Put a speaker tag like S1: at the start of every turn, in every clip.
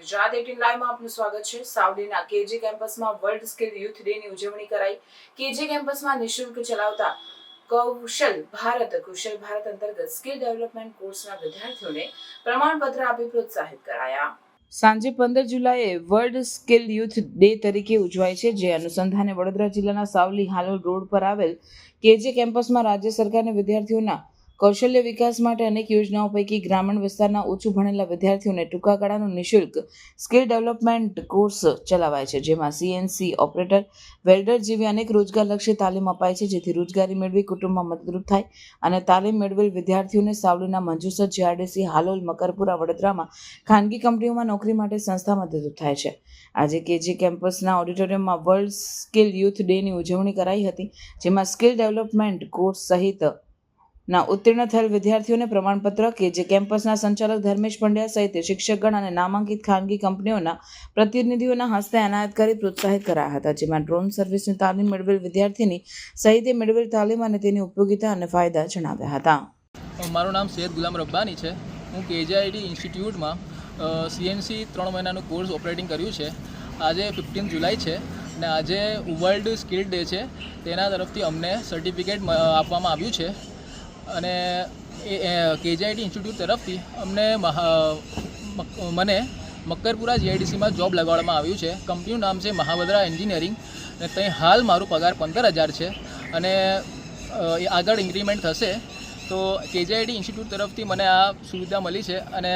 S1: Gujarat eighteen લાઈવમાં આપનું સ્વાગત છે. સાવલીના કેજી કેમ્પસમાં વર્લ્ડ સ્કિલ યુથ ડે ની ઉજવણી કરાઈ. કેજી કેમ્પસમાં નિઃશુલ્ક ચલાવતા કૌશલ ભારત, કુશલ ભારત અંતર્ગત સ્કિલ ડેવલપમેન્ટ કોર્સના વિદ્યાર્થીઓને પ્રમાણપત્ર આપી પ્રોત્સાહિત કરાયા. સાંજે પંદર જુલાઈએ વર્લ્ડ સ્કિલ યુથ ડે તરીકે ઉજવાય છે, જે અનુસંધાને વડોદરા જિલ્લાના સાવલી હાલોલ રોડ પર આવેલ કેજે કેમ્પસમાં રાજ્ય સરકારને વિદ્યાર્થીઓના કૌશલ્ય વિકાસ માટે અનેક યોજનાઓ પૈકી ગ્રામીણ વિસ્તારના ઓછું ભણેલા વિદ્યાર્થીઓને ટૂંકા ગાળાનું નિઃશુલ્ક સ્કિલ ડેવલપમેન્ટ કોર્સ ચલાવાય છે, જેમાં સીએનસી ઓપરેટર, વેલ્ડર જેવી અનેક રોજગારલક્ષી તાલીમ અપાય છે, જેથી રોજગારી મેળવી કુટુંબમાં મદદરૂપ થાય અને તાલીમ મેળવેલ વિદ્યાર્થીઓને સાવલીના મંજુસર જીઆરડીસી, હાલોલ, મકરપુરા, વડોદરામાં ખાનગી કંપનીઓમાં નોકરી માટે સંસ્થા મદદરૂપ થાય છે. આજે કેજી કેમ્પસના ઓડિટોરિયમમાં વર્લ્ડ સ્કિલ યુથ ડેની ઉજવણી કરાઈ હતી, જેમાં સ્કિલ ડેવલપમેન્ટ કોર્સ સહિત ના, ઉત્તીર્ણ થયેલ વિદ્યાર્થીઓને પ્રમાણપત્ર કે જે કેમ્પસના સંચાલક ધર્મેશ પંડ્યા સહિત શિક્ષકગણ અને નામાંકિત ખાનગી કંપનીઓના પ્રતિનિધિઓના હસ્તે એનાયત કરી પ્રોત્સાહિત કરાયા હતા, જેમાં ડ્રોન સર્વિસની તાલીમ મેળવેલ વિદ્યાર્થીની સહિતે મેળવેલ તાલીમ અને તેની ઉપયોગિતા અને ફાયદા જણાવ્યા હતા.
S2: મારું નામ સૈયદ ગુલામ રબ્બાની છે. હું કેજીઆઈડી ઇન્સ્ટિટ્યૂટમાં સીએનસી ત્રણ મહિનાનું કોર્સ ઓપરેટિંગ કર્યું છે. આજે ફિફ્ટીન જુલાઈ છે અને આજે વર્લ્ડ સ્કિલ ડે છે. તેના તરફથી અમને સર્ટિફિકેટ આપવામાં આવ્યું છે. અને કેજીઆઈટી ઇન્સ્ટિટ્યૂટ તરફથી અમને મને મક્કરપુરા જીઆઈડીસીમાં જોબ લગાવવામાં આવ્યું છે. કંપનીનું નામ છે મહાવદરા એન્જિનિયરિંગ. અને ત્યાં હાલ મારો પગાર પંદર હજાર છે. અને એ આગળ ઇન્ક્રીમેન્ટ થશે. તો કેજીઆઈટી ઇન્સ્ટિટ્યૂટ તરફથી મને આ સુવિધા મળી છે. અને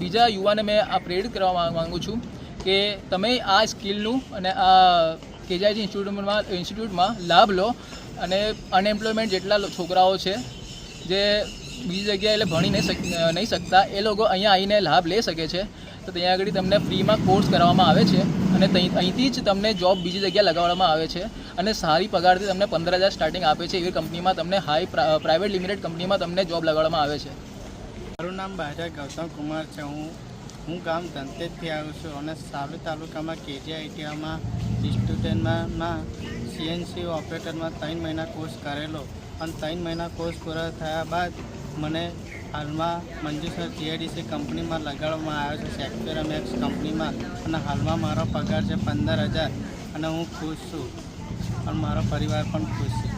S2: બીજા યુવાને મેં આ પ્રેરિત કરવા માગું છું કે તમે આ સ્કિલનું અને આ કેજીઆઈટી ઇન્સ્ટિટ્યૂટમાં ઇન્સ્ટિટ્યૂટમાં લાભ લો. અને અનએમ્પ્લોયમેન્ટ જેટલા છોકરાઓ છે, જે બીજી જગ્યાએ એટલે ભણી નહીં નહીં શકતા, એ લોકો અહીંયા આવીને લાભ લઈ શકે છે. તો ત્યાં આગળ તમને ફ્રીમાં કોર્સ કરાવવામાં આવે છે અને અહીંથી જ તમને જોબ બીજી જગ્યાએ લગાવવામાં આવે છે અને સારી પગારથી તમને પંદર હજાર સ્ટાર્ટિંગ આપે છે એવી કંપનીમાં તમને હાઈ પ્રાઇવેટ લિમિટેડ કંપનીમાં તમને જોબ લગાવવામાં આવે છે.
S3: મારું નામ બાજા ગૌતમ કુમાર છે. હું હું ગામ ધનતેજથી આવ્યો છું અને સાવલી તાલુકામાં કેજીઆઈટીઆમાં સ્ટુડન્ટમાં સીએનસી ઓપરેટરમાં ત્રણ મહિના કોર્સ કરેલો. અને ત્રણ મહિના કોર્સ પૂરા થયા બાદ મને હાલમાં મંજુસર જીઆઈડીસી કંપનીમાં લગાડવામાં આવ્યો છે સેક્ટર મેક્સ કંપનીમાં. અને હાલમાં મારો પગાર છે પંદર હજાર. અને હું ખુશ છું. અને મારો પરિવાર પણ ખુશ છે.